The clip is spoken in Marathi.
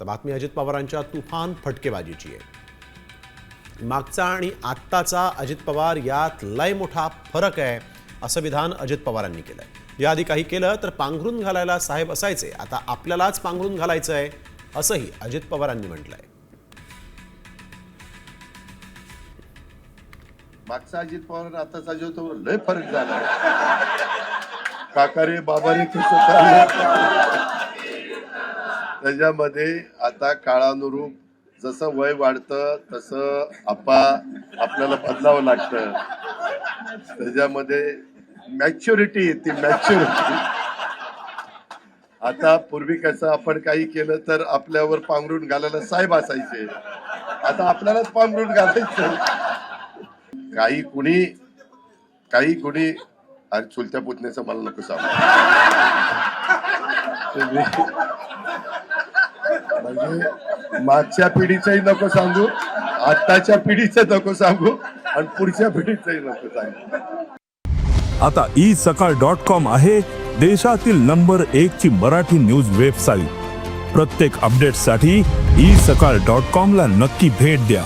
तर बातमी अजित पवारांच्या तुफान फटकेबाजीची आहे. मागचा आणि आत्ताचा अजित पवार यात लय मोठा फरक आहे असं विधान अजित पवारांनी केलंय. याआधी काही केलं तर पांघरून घालायला साहेब असायचे आता आपल्यालाच पांघरून घालायचं आहे असंही अजित पवारांनी म्हटलंय. मागचा अजित पवार आताचा जो तो लय फरक झाला. काकारे रे कसं त्याच्यामध्ये आता काळानुरूप जसं वय वाढतं तसं आपा आपल्याला बदलावं लागतं. त्याच्यामध्ये मॅच्युरिटी येते मॅच्युरिटी आता पूर्वी कसं आपण काही केलं तर आपल्यावर पांघरून घालायला साहेब असायचे. आता आपल्यालाच पांघरून घालायचं. काही कुणी काही कुणी अरे चुलत्या पुतण्याचं मला नको सांग. म्हणजे मागच्या पिढीचंही नको सांगू आत्ताच्या पिढीचं नको सांगू आणि पुढच्या पिढीचंही नको सांगू. आता ई सकाळ डॉट कॉम आहे देशातील नंबर एक ची मराठी न्यूज वेबसाईट प्रत्येक अपडेटसाठी ई सकाळ डॉट कॉम ला नक्की भेट द्या.